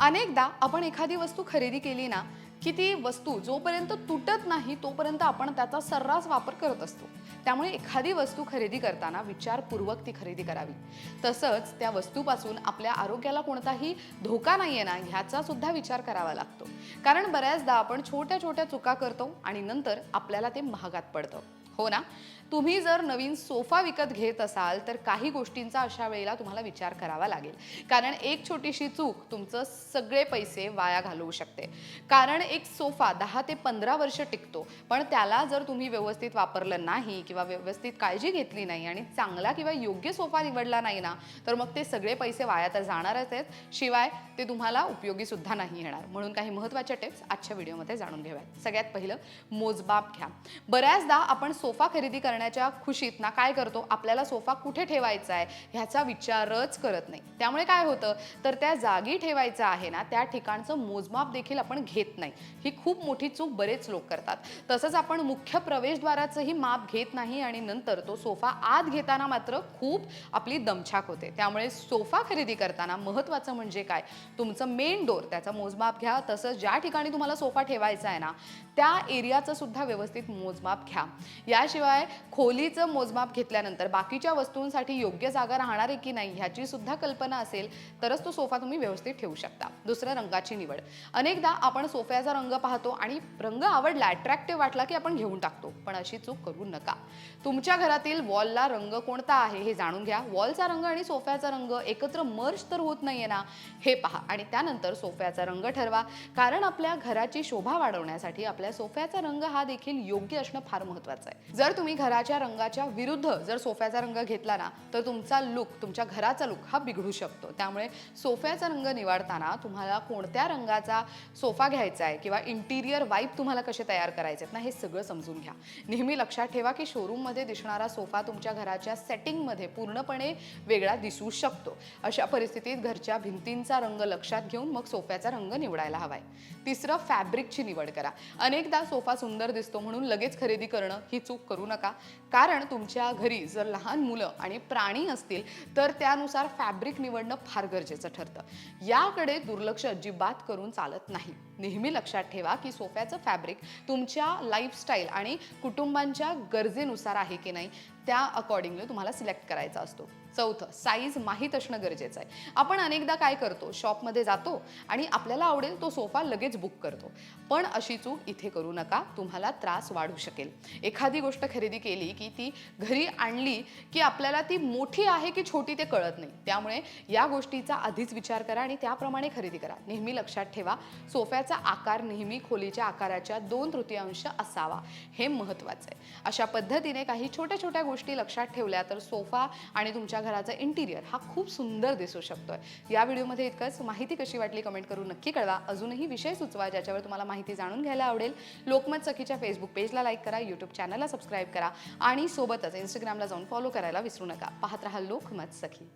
अनेकदा आपण एखादी वस्तू खरेदी केली ना की ती वस्तू जोपर्यंत तुटत नाही तोपर्यंत आपण त्याचा सर्रास वापर करत असतो. त्यामुळे एखादी वस्तू खरेदी करताना विचारपूर्वक ती खरेदी करावी. तसंच त्या वस्तूपासून आपल्या आरोग्याला कोणताही धोका नाही आहे ना ह्याचा सुद्धा विचार करावा लागतो. कारण बऱ्याचदा आपण छोट्या छोट्या चुका करतो आणि नंतर आपल्याला ते महागात पडतं. हो ना? तुम्ही जर नवीन सोफा विकत घेत असाल तर काही गोष्टींचा अशा वेळेला तुम्हाला विचार करावा लागेल. कारण एक छोटीशी चूक तुमचं सगळे पैसे वाया घालवू शकते. कारण एक सोफा दहा ते पंधरा वर्ष टिकतो पण त्याला जर तुम्ही व्यवस्थित वापरलं नाही किंवा व्यवस्थित काळजी घेतली नाही आणि चांगला किंवा योग्य सोफा निवडला नाही ना तर मग ते सगळे पैसे वाया तर जाणारच आहेत. शिवाय ते तुम्हाला उपयोगी सुद्धा नाही येणार. म्हणून काही महत्त्वाच्या टिप्स आजच्या व्हिडिओमध्ये जाणून घेऊयात. सगळ्यात पहिलं मोजमाप घ्या. बऱ्याचदा आपण सोफा खरेदी करण्याच्या खुशीत ना काय करतो? आपल्याला सोफा कुठे ठेवायचा आहे? ह्याचा विचारच करत नाही. त्यामुळे काय होतं? तर त्या जागी ठेवायचं आहे ना त्या ठिकाणचं मोजमाप देखील आपण घेत नाही. ही खूप मोठी चूक बरेच लोक करतात. तसंच आपण मुख्य प्रवेशद्वाराचंही माप घेत नाही आणि नंतर तो सोफा आत घेताना मात्र खूप आपली दमछाक होते. त्यामुळे सोफा खरेदी करताना महत्त्वाचं म्हणजे काय? तुमचं मेन डोर त्याचा मोजमाप घ्या. तसंच ज्या ठिकाणी तुम्हाला सोफा ठेवायचा आहे ना त्या एरियाचं सुद्धा व्यवस्थित मोजमाप घ्या. याशिवाय खोलीचं मोजमाप घेतल्यानंतर बाकीच्या वस्तूंसाठी योग्य जागा राहणार आहे की नाही ह्याची सुद्धा कल्पना असेल तरच तो सोफा तुम्ही व्यवस्थित ठेवू शकता. दुसरं रंगाची निवड. अनेकदा आपण सोफ्याचा रंग पाहतो आणि रंग आवडला अट्रॅक्टिव्ह वाटला की आपण घेऊन टाकतो पण अशी चूक करू नका. तुमच्या घरातील वॉलला रंग कोणता आहे हे जाणून घ्या. वॉलचा रंग आणि सोफ्याचा रंग एकत्र मर्ज तर होत नाहीये ना हे पहा. आणि त्यानंतर सोफ्याचा रंग ठरवा. कारण आपल्या घराची शोभा वाढवण्यासाठी आपल्या सोफ्याचा रंग हा देखील योग्य असणं फार महत्वाचं आहे. जर तुम्ही घराच्या रंगाच्या विरुद्ध जर सोफ्याचा रंग घेतला ना तर तुमचा लुक तुमच्या घराचा लुक हा बिघडू शकतो. त्यामुळे सोफ्याचा रंग निवडताना तुम्हाला कोणत्या रंगाचा सोफा घ्यायचा आहे किंवा इंटिरियर वाईब तुम्हाला कसे तयार करायचे आहेत ना हे सगळं समजून घ्या. नेहमी लक्षात ठेवा की शोरूममध्ये दिसणारा सोफा तुमच्या घराच्या सेटिंगमध्ये पूर्णपणे वेगळा दिसू शकतो. अशा परिस्थितीत घरच्या भिंतींचा रंग लक्षात घेऊन मग सोफ्याचा रंग निवडायला हवाय. तिसरं फॅब्रिकची निवड करा. अनेकदा सोफा सुंदर दिसतो म्हणून लगेच खरेदी करणं ही चूक करू नका. कारण तुमच्या घरी जर लहान मुलं आणि प्राणी असतील तर त्यानुसार फॅब्रिक निवडणं फार गरजेचं ठरतं. याकडे दुर्लक्ष अजिबात करून चालत नाही. नेहमी लक्षात ठेवा की सोफ्याचं फॅब्रिक तुमच्या लाईफस्टाईल आणि कुटुंबांच्या गरजेनुसार आहे की नाही त्या अकॉर्डिंगली तुम्हाला सिलेक्ट करायचा असतो. चौथं साईज माहीत असणं गरजेचं आहे. आपण अनेकदा काय करतो शॉपमध्ये जातो आणि आपल्याला आवडेल तो सोफा लगेच बुक करतो. पण अशी चूक इथे करू नका तुम्हाला त्रास वाढू शकेल. एखादी गोष्ट खरेदी केली की ती घरी आणली की आपल्याला ती मोठी आहे की छोटी ते कळत नाही. त्यामुळे या गोष्टीचा आधीच विचार करा आणि त्याप्रमाणे खरेदी करा. नेहमी लक्षात ठेवा सोफ्याचं आकार नेहमी खोलीच्या आकाराच्या दोन तृतीयांश असावा. हे महत्त्वाचं आहे. अशा पद्धतीने काही छोट्या छोट्या गोष्टी लक्षात ठेवल्या तर सोफा आणि तुमच्या घराचा इंटिरियर हा खूप सुंदर दिसू शकतोय. या व्हिडिओमध्ये इतकंच. माहिती कशी वाटली कमेंट करून नक्की कळवा. अजूनही विषय सुचवा ज्याच्यावर तुम्हाला माहिती जाणून घ्यायला आवडेल लोकमत सखीच्या फेसबुक पेजला लाईक करा यूट्यूब चॅनलला सबस्क्राईब करा आणि सोबतच इंस्टाग्रामला जाऊन फॉलो करायला विसरू नका. पाहत राहा लोकमत सखी.